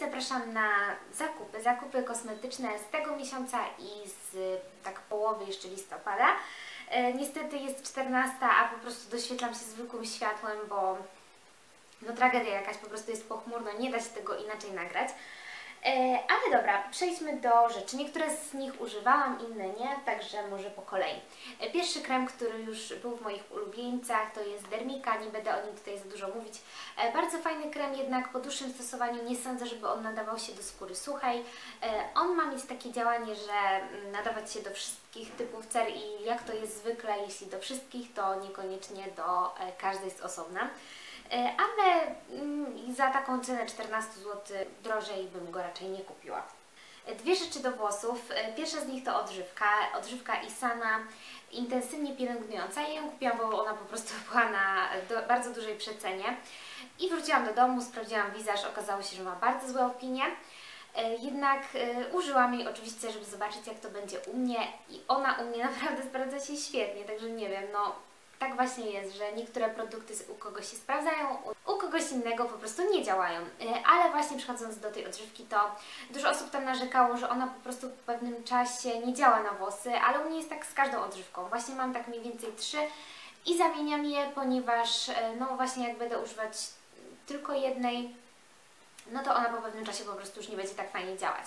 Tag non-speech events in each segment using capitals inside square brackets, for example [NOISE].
zapraszam na zakupy, zakupy kosmetyczne z tego miesiąca i z tak połowy jeszcze listopada. E, niestety jest 14, a po prostu doświetlam się zwykłym światłem, bo no tragedia jakaś, po prostu jest pochmurno, nie da się tego inaczej nagrać. E, ale dobra, przejdźmy do rzeczy. Niektóre z nich używałam, inne nie, także może po kolei. E, pierwszy krem, który już był w moich ulubieńcach, to jest Dermika, nie będę o nim tutaj za dużo mówić. E, bardzo fajny krem, jednak po dłuższym stosowaniu nie sądzę, żeby on nadawał się do skóry suchej. On ma mieć takie działanie, że mm, nadawać się do wszystkich typów cer i jak to jest zwykle, jeśli do wszystkich, to niekoniecznie do każdej z osobna. E, ale mm, za taką cenę 14 zł drożej bym go raczej nie kupiła. E, dwie rzeczy do włosów. E, pierwsza z nich to odżywka. Odżywka Isana intensywnie pielęgnująca. Ja ją kupiłam, bo ona po prostu [LAUGHS] była na do, bardzo dużej przecenie. I wróciłam do domu, sprawdziłam wizaż, okazało się, że ma bardzo złe opinie. Jednak użyłam jej oczywiście, żeby zobaczyć jak to będzie u mnie i ona u mnie [LAUGHS] naprawdę sprawdza się świetnie, także nie wiem, no tak właśnie jest, że niektóre produkty u kogoś się sprawdzają, u kogoś innego po prostu nie działają. E, ale właśnie przechodząc do tej odżywki, to dużo osób tam narzekało, że ona po prostu w pewnym czasie nie działa na włosy, ale u mnie jest tak z każdą odżywką. Właśnie mam tak mniej więcej trzy i zamieniam je, ponieważ e, no właśnie jak będę używać tylko jednej, no to ona po pewnym czasie po prostu już nie będzie tak fajnie działać.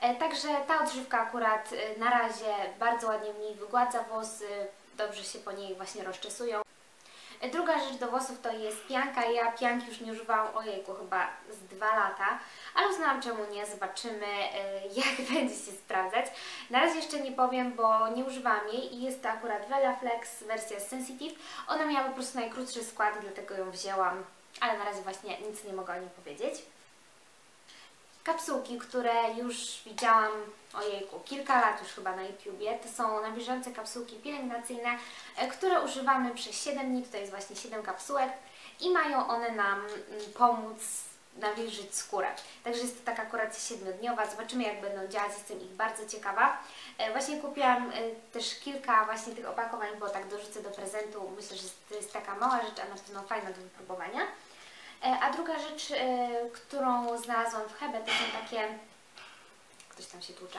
E, także ta odżywka akurat na razie bardzo ładnie mi wygładza włosy, dobrze się po niej właśnie rozczesują. Druga rzecz do włosów to jest pianka. Ja pianki już nie używałam, ojejku, chyba z dwa lata, ale uznałam czemu nie, zobaczymy y, [LAUGHS] jak będzie się sprawdzać. Na razie jeszcze nie powiem, bo nie używałam jej i jest to akurat Vela Flex wersja Sensitive. Ona miała po prostu najkrótszy skład, dlatego ją wzięłam, ale na razie właśnie nic nie mogę o niej powiedzieć kapsułki, które już widziałam, ojejku, kilka lat już chyba na YouTubie. To są nawilżające kapsułki pielęgnacyjne, e, które używamy przez 7 dni. Tutaj jest właśnie 7 kapsułek i mają one nam mm, pomóc nawilżyć skórę. Także jest to taka kuracja 7-dniowa. Zobaczymy jak będą działać, jestem ich bardzo ciekawa. E, właśnie kupiłam e, też kilka właśnie tych opakowań, bo tak dorzucę do prezentu. Myślę, że to jest taka mała rzecz, a na pewno fajna do wypróbowania. E, a druga rzecz, e, którą znalazłam w Hebe, to są takie... Ktoś tam się tłucze.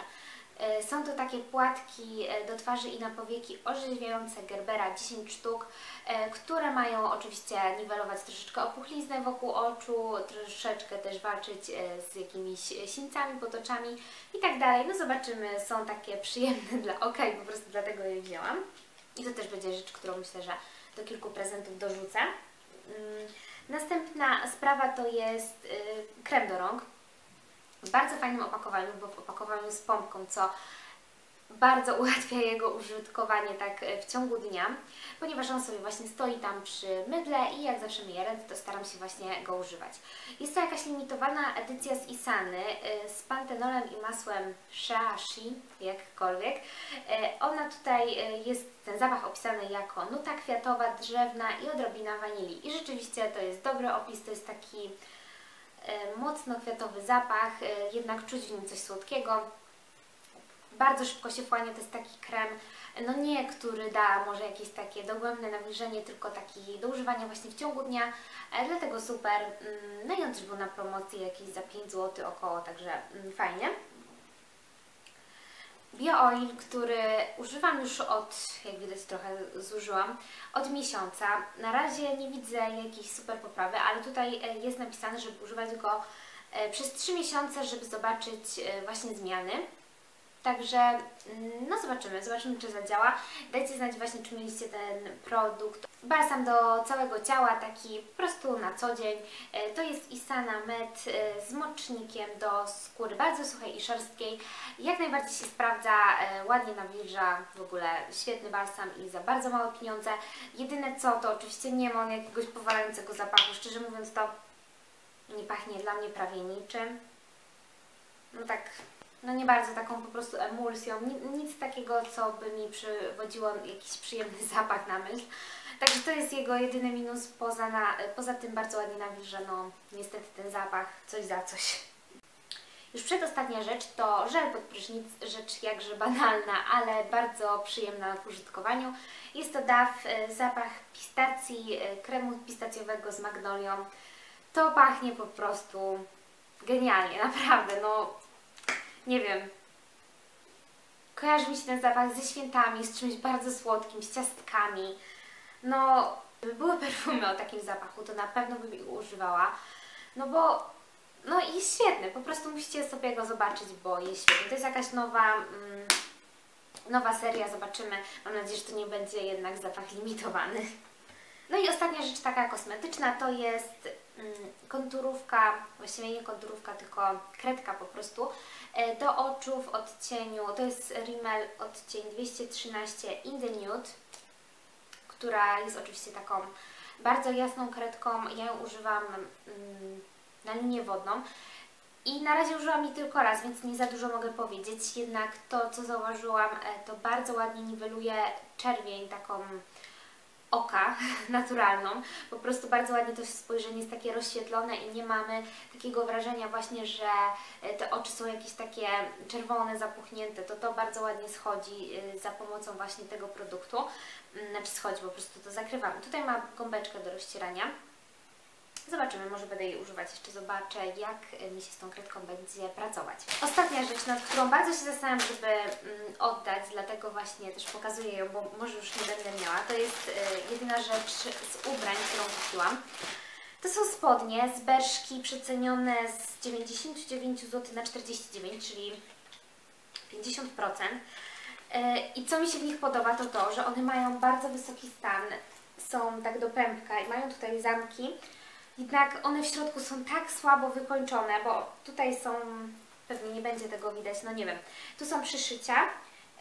E, są to takie płatki do twarzy i na powieki orzeźwiające Gerbera 10 sztuk, które mają oczywiście niwelować troszeczkę opuchliznę wokół oczu, troszeczkę też walczyć z jakimiś sińcami, potoczami i tak. No zobaczymy, są takie przyjemne dla oka i po prostu dlatego je wzięłam. I to też będzie rzecz, którą myślę, że do kilku prezentów dorzucę. Następna sprawa to jest y, krem do rąk. W bardzo fajnym opakowaniu, bo w opakowaniu z pompką, co bardzo [LAUGHS] ułatwia jego użytkowanie tak e, w ciągu dnia, ponieważ on sobie właśnie stoi tam przy mydle i jak zawsze myję ręce, to staram się właśnie go używać. Jest to jakaś limitowana edycja z Isany e, z pantenolem i masłem Sheashi, jakkolwiek. E, ona tutaj jest, ten zapach opisany jako nuta kwiatowa, drzewna i odrobina wanilii. I rzeczywiście to jest dobry opis, to jest taki mocno kwiatowy zapach, jednak czuć w nim coś słodkiego bardzo szybko się wchłania, to jest taki krem, no nie, który da może jakieś takie dogłębne nawilżenie, tylko taki do używania właśnie w ciągu dnia, e, dlatego super. Mm, no i on też był na promocji jakieś za 5 zł około, także mm, fajnie. BioOil, który używam już od, jak widać trochę zużyłam, od miesiąca. Na razie nie widzę jakiejś super poprawy, ale tutaj e, jest napisane, żeby używać go e, przez 3 miesiące, żeby zobaczyć właśnie zmiany. Także mm, no zobaczymy, zobaczymy czy zadziała. Dajcie znać właśnie czy mieliście ten produkt. Balsam do całego ciała, taki po prostu na co dzień. E, to jest Isana Med e, z mocznikiem do skóry bardzo suchej i szorstkiej. Jak najbardziej się sprawdza, e, ładnie nawilża, w ogóle świetny balsam i za bardzo małe pieniądze. Jedyne co, to oczywiście nie ma on jakiegoś powalającego zapachu. Szczerze mówiąc to nie pachnie dla mnie prawie niczym. No tak no nie bardzo taką po prostu emulsją, nic takiego, co by mi przywodziło jakiś przyjemny [LAUGHS] zapach na myśl. Także to jest jego jedyny minus, poza, na, poza tym bardzo ładnie nawilża, no niestety ten zapach, coś za coś. Już przedostatnia rzecz to żel pod prysznic, rzecz jakże banalna, ale bardzo przyjemna w użytkowaniu. Jest to DAF, e, zapach pistacji, e, kremu pistacjowego z magnolią. To pachnie po prostu genialnie, [LAUGHS] naprawdę, no nie wiem. Kojarzy mi się ten zapach ze świętami, z czymś bardzo słodkim, z ciastkami. No, gdyby były perfumy o takim zapachu, to na pewno bym ich używała. No bo, no jest świetny, po prostu musicie sobie go zobaczyć, bo jest świetny. To jest jakaś nowa, mm, nowa seria, zobaczymy. Mam nadzieję, że to nie będzie jednak zapach limitowany. No i ostatnia rzecz taka kosmetyczna to jest konturówka, właściwie nie konturówka, tylko kredka po prostu e, do oczu w odcieniu, to jest Rimmel odcień 213 In The Nude, która jest oczywiście taką bardzo jasną kredką, ja ją używam mm, na linię wodną. I na razie użyłam jej tylko raz, więc nie za dużo mogę powiedzieć, jednak to co zauważyłam e, to bardzo ładnie niweluje czerwień taką oka [LAUGHS] naturalną. Po prostu bardzo ładnie to spojrzenie jest takie rozświetlone i nie mamy takiego wrażenia właśnie, że e, te oczy są jakieś takie czerwone, zapuchnięte. To to bardzo ładnie schodzi e, za pomocą właśnie tego produktu. Mm, znaczy schodzi, po prostu to zakrywamy. Tutaj ma gąbeczkę do rozcierania. Zobaczymy, może będę jej używać jeszcze, zobaczę jak e, mi się z tą kredką będzie pracować. Ostatnia rzecz, nad którą bardzo się zastanawiam, żeby mm, oddać, dlatego właśnie też pokazuję ją, bo może już nie będę miała, to jest y, jedyna rzecz z ubrań, którą kupiłam. To są spodnie z Berszki przecenione z 99 zł na 49, czyli 50%. I co mi się w nich podoba, to to, że one mają bardzo wysoki stan, są tak do pępka i mają tutaj zamki, jednak one w środku są tak słabo wykończone, bo tutaj są, pewnie nie będzie tego widać, no nie wiem, tu są przyszycia,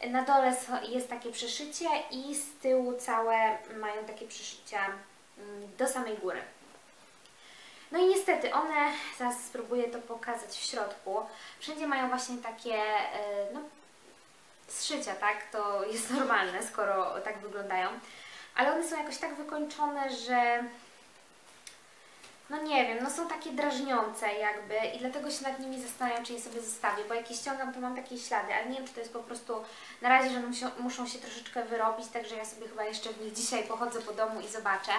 na dole jest takie przyszycie i z tyłu całe mają takie przyszycia mm, do samej góry. No i niestety one, zaraz spróbuję to pokazać w środku, wszędzie mają właśnie takie e, no, zszycia, tak? To jest [LAUGHS] normalne, skoro tak wyglądają. Ale one są jakoś tak wykończone, że no nie wiem, no są takie drażniące jakby i dlatego się nad nimi zastanawiam, czy je sobie zostawię, bo jak je ściągam, to mam takie ślady, ale nie wiem, czy to jest po prostu na razie, że muszą, muszą się troszeczkę wyrobić, także ja sobie chyba jeszcze w nich dzisiaj pochodzę po domu i zobaczę,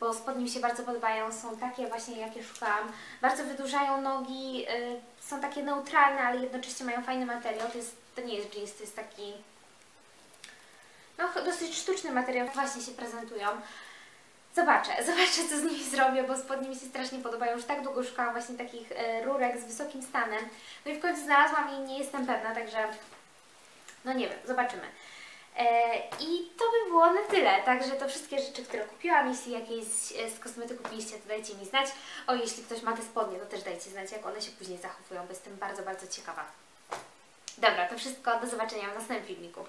bo spodnie mi się bardzo podobają, są takie właśnie, jakie szukałam, bardzo wydłużają nogi, yy, są takie neutralne, ale jednocześnie mają fajny materiał, to, jest, to nie jest jeans, to jest taki no dosyć sztuczny materiał, właśnie się prezentują. Zobaczę, [LAUGHS] zobaczę co z nimi zrobię, bo spodnie mi się strasznie podobają. Już tak długo szukałam właśnie takich e, rurek z wysokim stanem. No i w końcu znalazłam i nie jestem pewna, także no nie wiem, zobaczymy. E, I to by było na tyle, także to wszystkie rzeczy, które kupiłam, jeśli jakieś z kosmetyków kupiliście, to dajcie mi znać. O, jeśli ktoś ma te spodnie, to też dajcie znać, jak one się później zachowują, bo jestem bardzo, bardzo ciekawa. Dobra, to wszystko, do zobaczenia w następnym filmiku.